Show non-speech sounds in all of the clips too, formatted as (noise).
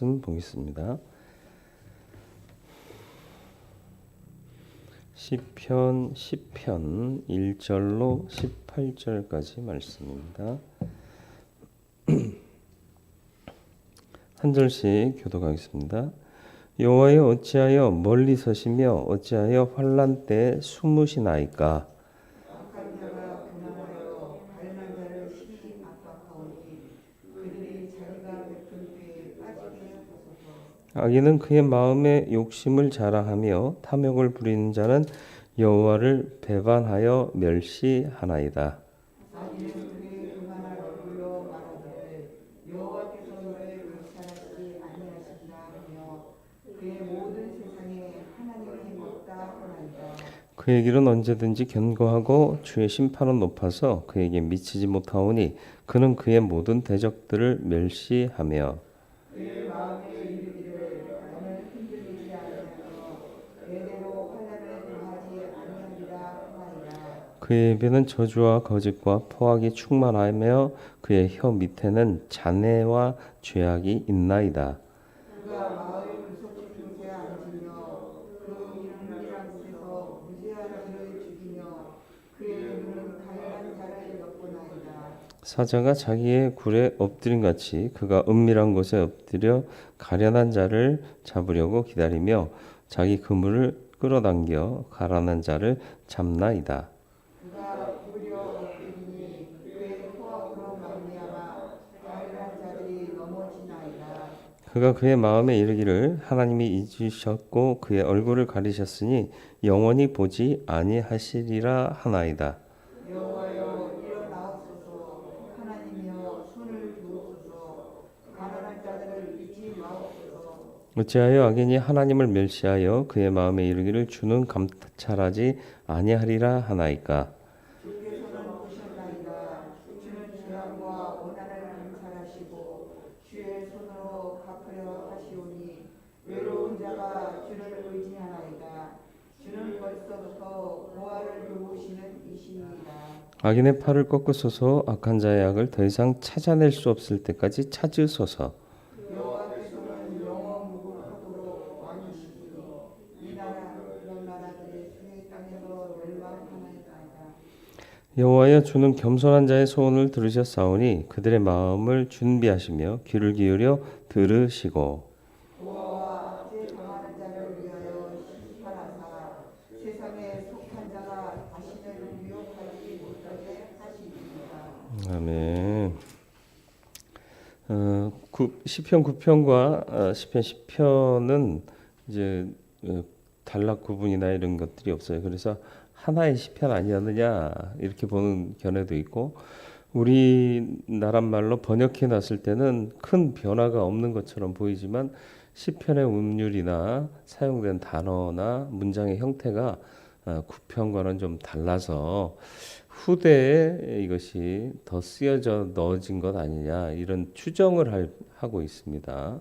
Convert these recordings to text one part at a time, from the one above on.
말씀 보겠습니다. 시편 10편 1절로 18절까지 말씀입니다. (clears throat) 한 절씩 교독하겠습니다. 여호와여 어찌하여 멀리 서시며 어찌하여 환란 때 숨으시나이까 악한 자가 분함하여 가련한 자를 심히 압박하오니 그들이 자기가 베푼 뒤에 빠지게 하소서 악인은 그의 마음에 욕심을 자랑하며 탐욕을 부리는 자는 여호와를 배반하여 멸시하나이다. 그의 길은 언제든지 견고하고 주의 심판은 높아서 그에게 미치지 못하오니 그는 그의 모든 대적들을 멸시하며 그의 입에는 저주와 거짓과 포악이 충만하며 그의 혀 밑에는 잔해와 죄악이 있나이다. 가련한 사자가 자기의 굴에 엎드린 같이 그가 은밀한 곳에 엎드려 가련한 자를 잡으려고 기다리며 자기 그물을 끌어당겨 가라는 자를 잡나이다. 그가 구려 엎드리니 그의 포악으로 말미암아 가련한 자들이 넘어지나이다 그가 그의 마음에 이르기를 하나님이 잊으셨고 그의 얼굴을 가리셨으니 영원히 보지 아니하시리라 하나이다. 여호와여 일어나옵소서 하나님이여 손을 두옵소서 가련한 자들을 잊지 마옵소서 어찌하여 악인이 하나님을 멸시하여 그의 마음에 이르기를 주는 감찰하지 아니하리라 하나이까. 주께서는 보셨나이다 주는 죄악과 원한을 감찰하시고 주의 손으로 하시오니 외로운 자가 주를 의지하나이다. 주는 벌써부터 보화를 도우시는 이신이다. 악인의 팔을 꺾으소서. 악한 자의 악을 더 이상 찾아낼 수 없을 때까지 찾으소서. 여호와여 주는 겸손한 자의 소원을 들으셨사오니 그들의 마음을 준비하시며 귀를 기울여 들으시고 하시리이다. 아멘. 어, 구, 시편 9편과 어, 시편 10편은 이제 어, 단락 구분이나 이런 것들이 없어요. 그래서 하나의 시편 아니었느냐 이렇게 보는 견해도 있고 우리나라 말로 번역해 놨을 때는 큰 변화가 없는 것처럼 보이지만 시편의 운율이나 사용된 단어나 문장의 형태가 어, 9편과는 좀 달라서 후대에 이것이 더 쓰여져 넣어진 것 아니냐 이런 추정을 할- 하고 있습니다.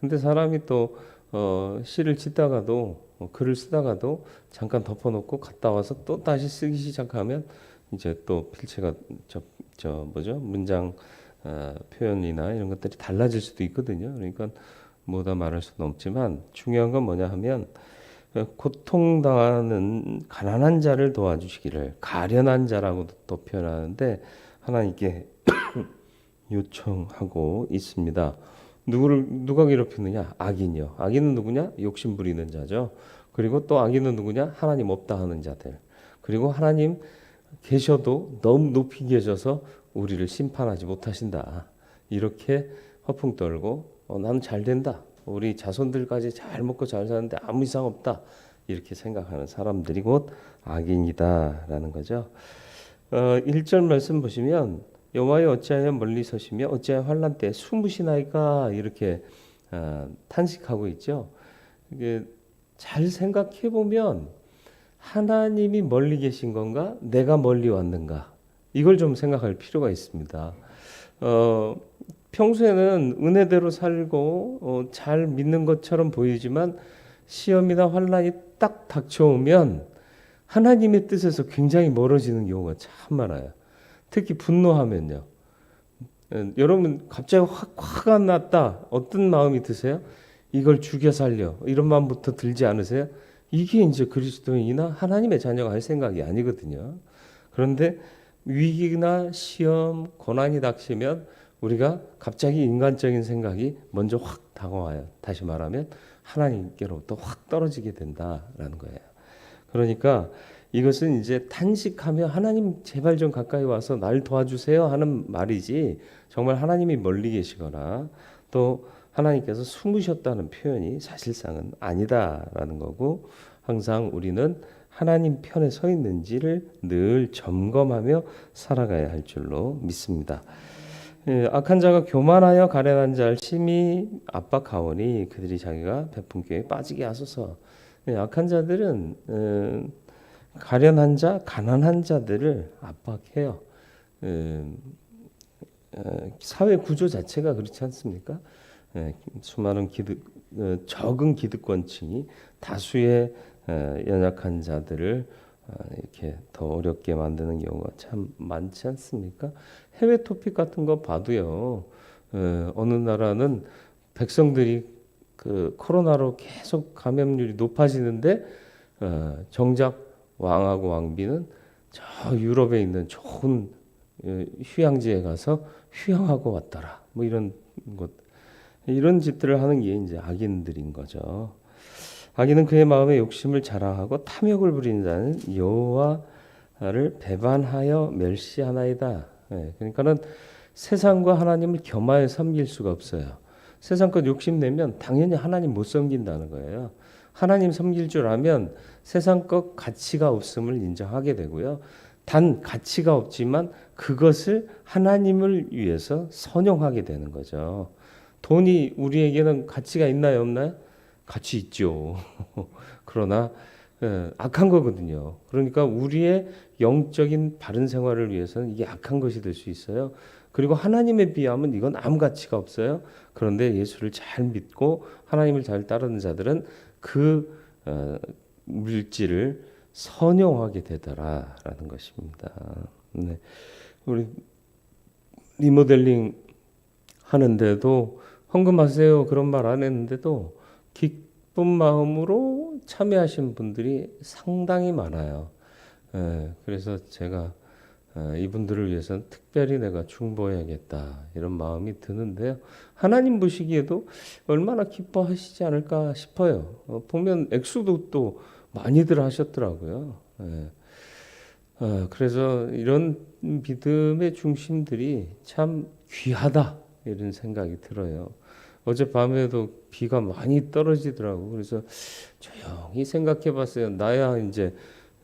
근데 사람이 또 어, 시를 짓다가도 어, 글을 쓰다가도 잠깐 덮어놓고 갔다 와서 또 다시 쓰기 시작하면 이제 또 필체가 저, 저 뭐죠 문장 어, 표현이나 이런 것들이 달라질 수도 있거든요. 그러니까 뭐다 말할 수는 없지만 중요한 건 뭐냐 하면 어, 고통당하는 가난한 자를 도와주시기를 가련한 자라고도 또 표현하는데 하나님께 (coughs) 요청하고 있습니다. 누구를 누가 괴롭히느냐? 악인이요. 악인은 누구냐? 욕심 부리는 자죠. 그리고 또 악인은 누구냐? 하나님 없다 하는 자들. 그리고 하나님 계셔도 너무 높이 계셔서 우리를 심판하지 못하신다. 이렇게 허풍 떨고 어, 나는 잘 된다. 우리 자손들까지 잘 먹고 잘 사는데 아무 이상 없다. 이렇게 생각하는 사람들이 곧 악인이다라는 거죠. 어, 1절 말씀 보시면 여호와여 어찌하여 멀리 서시며 어찌하여 환란 때 숨으시나이까 이렇게 어, 탄식하고 있죠. 이게 잘 생각해 보면 하나님이 멀리 계신 건가? 내가 멀리 왔는가? 이걸 좀 생각할 필요가 있습니다. 어, 평소에는 은혜대로 살고 어, 잘 믿는 것처럼 보이지만 시험이나 환란이 딱 닥쳐오면 하나님의 뜻에서 굉장히 멀어지는 경우가 참 많아요. 특히 분노하면요. 예, 여러분 갑자기 확 화가 났다. 어떤 마음이 드세요? 이걸 죽여 살려 이런 마음부터 들지 않으세요? 이게 이제 그리스도인이나 하나님의 자녀가 할 생각이 아니거든요. 그런데 위기나 시험, 고난이 닥치면 우리가 갑자기 인간적인 생각이 먼저 확 다가와요. 다시 말하면 하나님께로부터 확 떨어지게 된다라는 거예요. 그러니까 이것은 이제 탄식하며 하나님 제발 좀 가까이 와서 날 도와주세요 하는 말이지 정말 하나님이 멀리 계시거나 또 하나님께서 숨으셨다는 표현이 사실상은 아니다라는 거고 항상 우리는 하나님 편에 서 있는지를 늘 점검하며 살아가야 할 줄로 믿습니다. 예, 악한 자가 교만하여 가련한 자를 심히 압박하오니 그들이 자기가 베푼 교에 빠지게 하소서. 예, 악한 자들은 음, 가련한 자, 가난한 자들을 압박해요. 음, 어, 사회 구조 자체가 그렇지 않습니까? 예, 수많은 기득, 어, 적은 기득권층이 다수의 어, 연약한 자들을 어, 이렇게 더 어렵게 만드는 경우가 참 많지 않습니까? 해외 토픽 같은 거 봐도요. 어, 어느 나라는 백성들이 그 코로나로 계속 감염률이 높아지는데 어, 정작 왕하고 왕비는 저 유럽에 있는 좋은 어, 휴양지에 가서 휴양하고 왔더라. 뭐 이런 것 이런 짓들을 하는 게 이제 악인들인 거죠. 악인은 그의 마음의 욕심을 자랑하고 탐욕을 자는 여호와를 배반하여 멸시하나이다. 예, 그러니까는 세상과 하나님을 겸하여 섬길 수가 없어요. 세상 것 욕심 내면 당연히 하나님 못 섬긴다는 거예요. 하나님 섬길 줄 알면 세상 것 가치가 없음을 인정하게 되고요. 단 가치가 없지만 그것을 하나님을 위해서 선용하게 되는 거죠. 돈이 우리에게는 가치가 있나요, 없나요? 가치 있죠. (laughs) 그러나 예, 악한 거거든요. 그러니까 우리의 영적인 바른 생활을 위해서는 이게 악한 것이 될 수 있어요. 그리고 하나님에 비하면 이건 아무 가치가 없어요. 그런데 예수를 잘 믿고 하나님을 잘 따르는 자들은 그 어, 물질을 선용하게 되더라라는 것입니다. 네. 우리 리모델링 하는데도 헌금하세요 그런 말 안 했는데도 기쁜 마음으로 참여하신 분들이 상당히 많아요. 예, 그래서 제가 어, 이분들을 위해서는 특별히 내가 중보해야겠다 이런 마음이 드는데요. 하나님 보시기에도 얼마나 기뻐하시지 않을까 싶어요. 어, 보면 액수도 또 많이들 하셨더라고요. 예. 어, 그래서 이런 믿음의 중심들이 참 귀하다 이런 생각이 들어요. 어젯밤에도 비가 많이 떨어지더라고. 그래서 조용히 생각해 봤어요. 나야 이제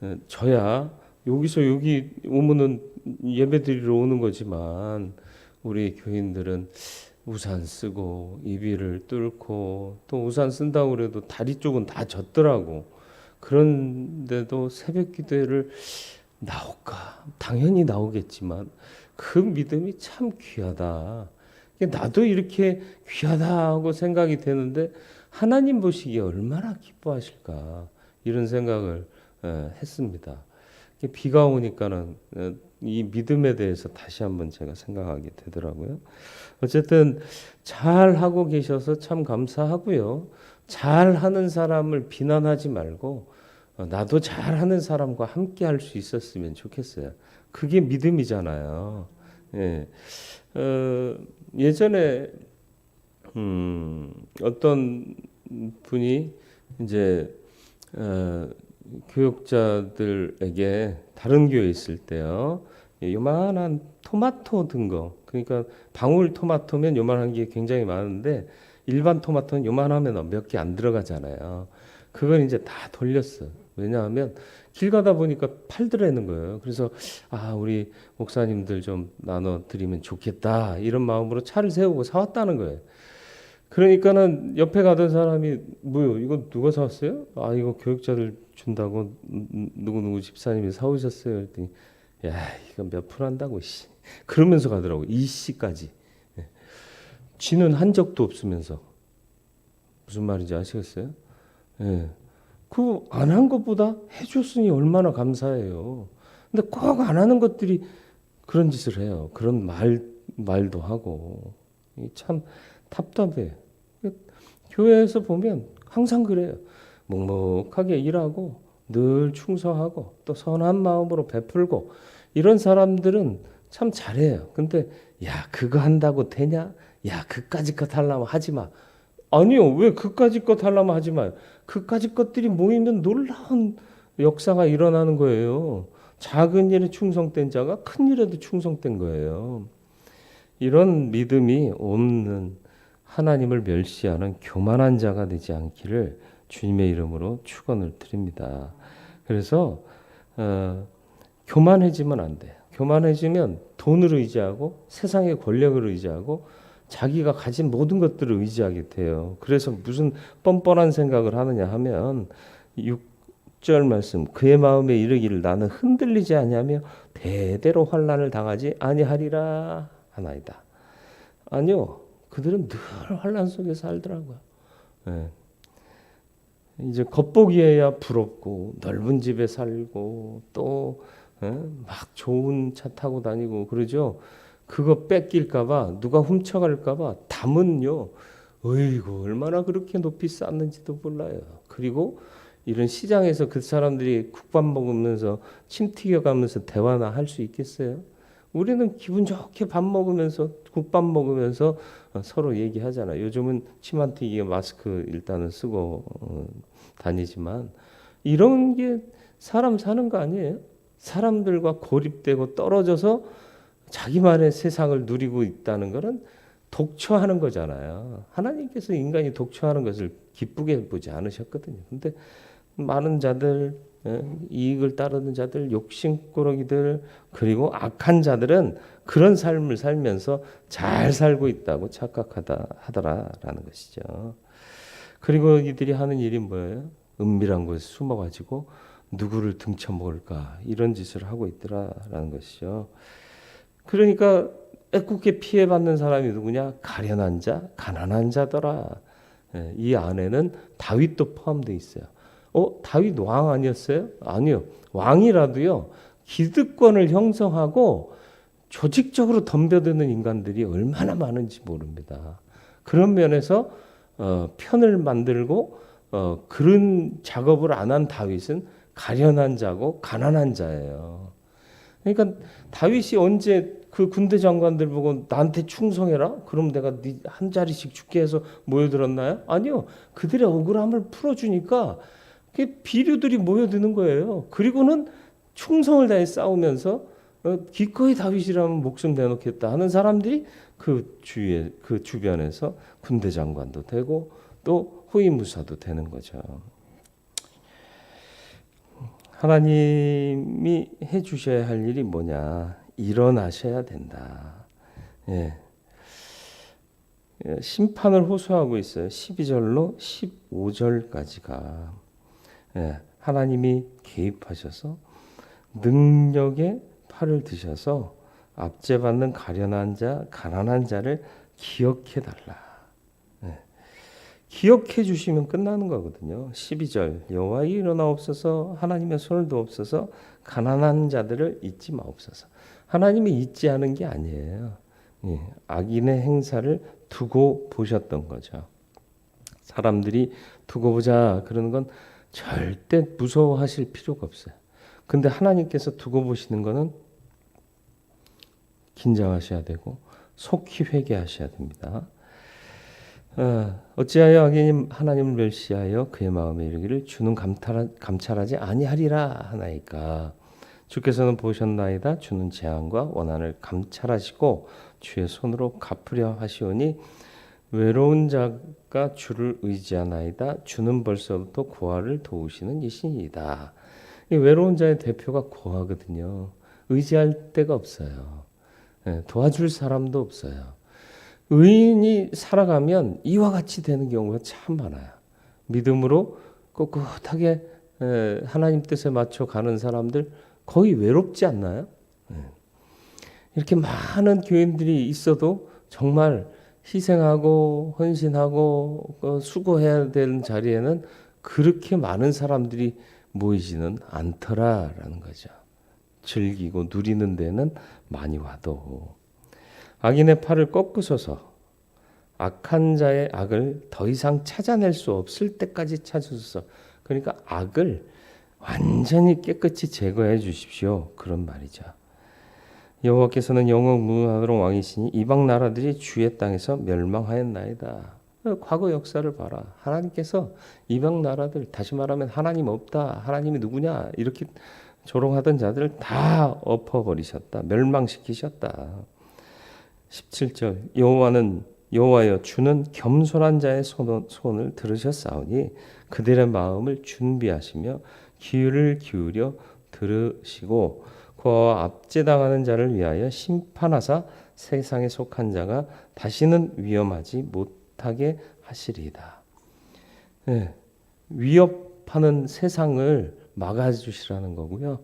어, 저야 여기서 여기 오면은 예배 드리러 오는 거지만 우리 교인들은 우산 쓰고 이비를 뚫고 또 우산 쓴다고 그래도 다리 쪽은 다 젖더라고. 그런데도 새벽 기도회를 나올까? 당연히 나오겠지만 그 믿음이 참 귀하다. 나도 이렇게 귀하다 하고 생각이 되는데 하나님 보시기에 얼마나 기뻐하실까 이런 생각을 예, 했습니다. 비가 오니까는 어, 이 믿음에 대해서 다시 한번 제가 생각하게 되더라고요. 어쨌든 잘 하고 계셔서 참 감사하고요. 잘 하는 사람을 비난하지 말고 어, 나도 잘 하는 사람과 함께 할 수 있었으면 좋겠어요. 그게 믿음이잖아요. 예. 어, 예전에 음, 어떤 분이 이제 어, 교육자들에게 다른 교회 있을 때요. 예, 요만한 토마토 든 거. 그러니까 방울 토마토면 요만한 게 굉장히 많은데 일반 토마토는 요만하면 몇 개 안 들어가잖아요. 그걸 이제 다 돌렸어. 왜냐하면 길 가다 보니까 팔더라는 거예요. 그래서 아 우리 목사님들 좀 나눠 드리면 좋겠다 이런 마음으로 차를 세우고 사왔다는 거예요. 그러니까는 옆에 가던 사람이 뭐요? 이거 누가 사왔어요? 아 이거 교육자들 준다고 누구 누구 집사님이 사오셨어요. 그랬더니 야 이거 몇푼 한다고 씨. 그러면서 가더라고 이 씨까지. 예. 쥐는 한 적도 없으면서 무슨 말인지 아시겠어요? 예. 그 안 한 것보다 해줬으니 얼마나 감사해요. 근데 꼭 안 하는 것들이 그런 짓을 해요. 그런 말 말도 하고 이참 답답해. 교회에서 보면 항상 그래요. 묵묵하게 일하고 늘 충성하고 또 선한 마음으로 베풀고 이런 사람들은 참 잘해요. 근데 야 그거 한다고 되냐? 야 그까짓 것 하려면 하지 마. 아니요 왜 그까짓 것 하려면 하지 마요. 그까짓 것들이 모이면 놀라운 역사가 일어나는 거예요. 작은 일에 충성된 자가 큰 일에도 충성된 거예요. 이런 믿음이 없는 하나님을 멸시하는 교만한 자가 되지 않기를 주님의 이름으로 축원을 드립니다. 그래서 어, 교만해지면 안 돼요. 교만해지면 돈을 의지하고 세상의 권력을 의지하고 자기가 가진 모든 것들을 의지하게 돼요. 그래서 무슨 뻔뻔한 생각을 하느냐 하면 6절 말씀 그의 마음에 이르기를 나는 흔들리지 아니하며 대대로 환난을 당하지 아니하리라 하나이다. 아니요. 그들은 늘 환난 속에 살더라고요. 예. 이제 겉보기에야 부럽고 넓은 집에 살고 또 예? 막 좋은 차 타고 다니고 그러죠. 그거 뺏길까봐 누가 훔쳐갈까봐 담은요. 어이구 얼마나 그렇게 높이 쌌는지도 몰라요. 그리고 이런 시장에서 그 사람들이 국밥 먹으면서 침 튀겨가면서 대화나 할 수 있겠어요? 우리는 기분 좋게 밥 먹으면서 국밥 먹으면서 어, 서로 얘기하잖아요. 요즘은 침 안 튀기게 마스크 일단은 쓰고 어, 다니지만 이런 게 사람 사는 거 아니에요? 사람들과 고립되고 떨어져서 자기만의 세상을 누리고 있다는 것은 독처하는 거잖아요. 하나님께서 인간이 독처하는 것을 기쁘게 보지 않으셨거든요. 근데 많은 자들 예, 이익을 따르는 자들, 욕심꾸러기들 그리고 악한 자들은 그런 삶을 살면서 잘 살고 있다고 착각하다 하더라라는 것이죠. 그리고 이들이 하는 일이 뭐예요? 은밀한 곳에 숨어가지고 누구를 등쳐먹을까 이런 짓을 하고 있더라라는 것이죠. 그러니까 애꿎게 피해받는 사람이 누구냐? 가련한 자, 가난한 자더라. 예, 이 안에는 다윗도 포함되어 있어요. 어, 다윗 왕 아니었어요? 아니요. 왕이라도요. 기득권을 형성하고 조직적으로 덤벼드는 인간들이 얼마나 많은지 모릅니다. 그런 면에서 어, 편을 만들고 어, 그런 작업을 안 한 다윗은 가련한 자고 가난한 자예요. 그러니까 다윗이 언제 그 군대 장관들 보고 나한테 충성해라? 그럼 내가 네 한 자리씩 죽게 해서 모여들었나요? 아니요. 그들의 억울함을 풀어주니까 그 비류들이 모여드는 거예요. 그리고는 충성을 다해 싸우면서 어, 기꺼이 다윗이라면 목숨 내놓겠다 하는 사람들이 그 주위에 그 주변에서 군대 장관도 되고 또 호위무사도 되는 거죠. 하나님이 해 주셔야 할 일이 뭐냐? 일어나셔야 된다. 예. 예, 심판을 호소하고 있어요. 12절로 15절까지가 예, 하나님이 개입하셔서 능력의 팔을 드셔서 압제받는 가련한 자, 가난한 자를 기억해 달라. 예. 기억해 주시면 끝나는 거거든요. 12절 여호와 일어나옵소서 하나님의 손을 두옵소서 가난한 자들을 잊지 마옵소서. 하나님이 잊지 않은 게 아니에요. 예, 악인의 행사를 두고 보셨던 거죠. 사람들이 두고 보자 그러는 건 절대 무서워하실 필요가 없어요. 근데 하나님께서 두고 보시는 거는 긴장하셔야 되고 속히 회개하셔야 됩니다. 어, 어찌하여 악인이 하나님을 멸시하여 그의 마음에 이르기를 주는 감탈하, 감찰하 지 아니하리라 하나이까? 주께서는 보셨나이다. 주는 재앙과 원한을 감찰하시고 주의 손으로 갚으려 하시오니 외로운 자가 주를 의지하나이다. 주는 벌써부터 고아를 도우시는 이신이다. 이 외로운 자의 대표가 고아거든요. 의지할 데가 없어요. 예, 도와줄 사람도 없어요 의인이 살아가면 이와 같이 되는 경우가 참 많아요. 믿음으로 꿋꿋하게 에, 하나님 뜻에 맞춰 가는 사람들 거의 외롭지 않나요? 예. 이렇게 많은 교인들이 있어도 정말 희생하고 헌신하고 어, 수고해야 되는 자리에는 그렇게 많은 사람들이 모이지는 않더라라는 거죠. 즐기고 누리는 데는 많이 와도 악인의 팔을 꺾으소서 악한 자의 악을 더 이상 찾아낼 수 없을 때까지 찾으소서. 그러니까 악을 완전히 깨끗이 제거해 주십시오. 그런 말이죠. 여호와께서는 영원 무하도록 왕이시니 이방 나라들이 주의 땅에서 멸망하였나이다. 과거 역사를 봐라. 하나님께서 이방 나라들 다시 말하면 하나님 없다. 하나님이 누구냐 이렇게 조롱하던 자들을 다 엎어버리셨다. 멸망시키셨다. 17절 여호와는 여호와여 주는 겸손한 자의 손, 손을 들으셨사오니 그들의 마음을 준비하시며 귀를 기울여 들으시고 그와 압제당하는 자를 위하여 심판하사 세상에 속한 자가 다시는 위험하지 못하게 하시리이다. 네, 위협하는 세상을 막아주시라는 거고요.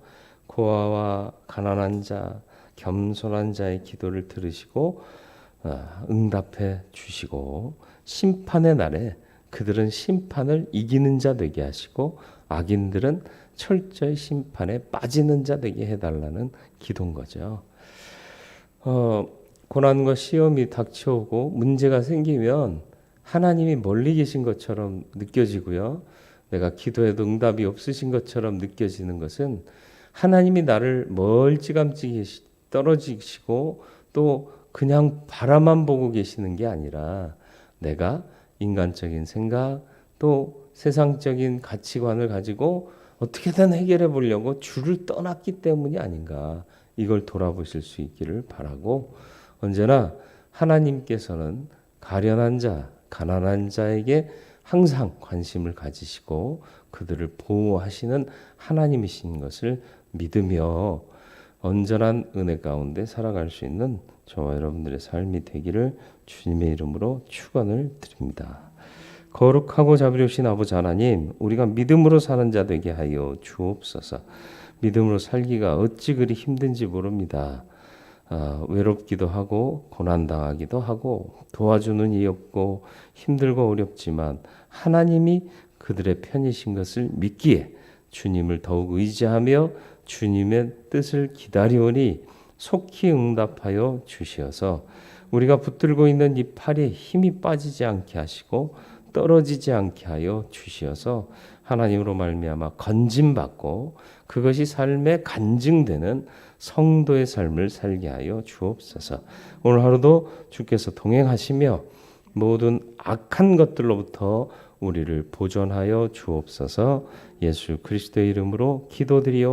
고아와 가난한 자, 겸손한 자의 기도를 들으시고 어, 응답해 주시고 심판의 날에 그들은 심판을 이기는 자 되게 하시고 악인들은 철저히 심판에 빠지는 자 되게 해달라는 기도인 거죠. 어, 고난과 시험이 닥쳐오고 문제가 생기면 하나님이 멀리 계신 것처럼 느껴지고요. 내가 기도해도 응답이 없으신 것처럼 느껴지는 것은 하나님이 나를 멀찌감치 떨어지시고 또 그냥 바라만 보고 계시는 게 아니라 내가 인간적인 생각 또 세상적인 가치관을 가지고 어떻게든 해결해 보려고 줄을 떠났기 때문이 아닌가 이걸 돌아보실 수 있기를 바라고 언제나 하나님께서는 가련한 자, 가난한 자에게 항상 관심을 가지시고 그들을 보호하시는 하나님이신 것을 믿으며 온전한 은혜 가운데 살아갈 수 있는 저와 여러분들의 삶이 되기를 주님의 이름으로 축원을 드립니다. 거룩하고 자비로우신 아버지 하나님, 우리가 믿음으로 사는 자 되게 하여 주옵소서. 믿음으로 살기가 어찌 그리 힘든지 모릅니다. 아, 외롭기도 하고 고난 당하기도 하고 도와주는 이 없고 힘들고 어렵지만 하나님이 그들의 편이신 것을 믿기에 주님을 더욱 의지하며 주님의 뜻을 기다리오니 속히 응답하여 주시어서 우리가 붙들고 있는 이 팔에 힘이 빠지지 않게 하시고 떨어지지 않게 하여 주시어서 하나님으로 말미암아 건짐 받고 그것이 삶에 간증되는 성도의 삶을 살게 하여 주옵소서. 오늘 하루도 주께서 동행하시며 모든 악한 것들로부터 우리를 보존하여 주옵소서. 예수 그리스도의 이름으로 기도드리옵나이다.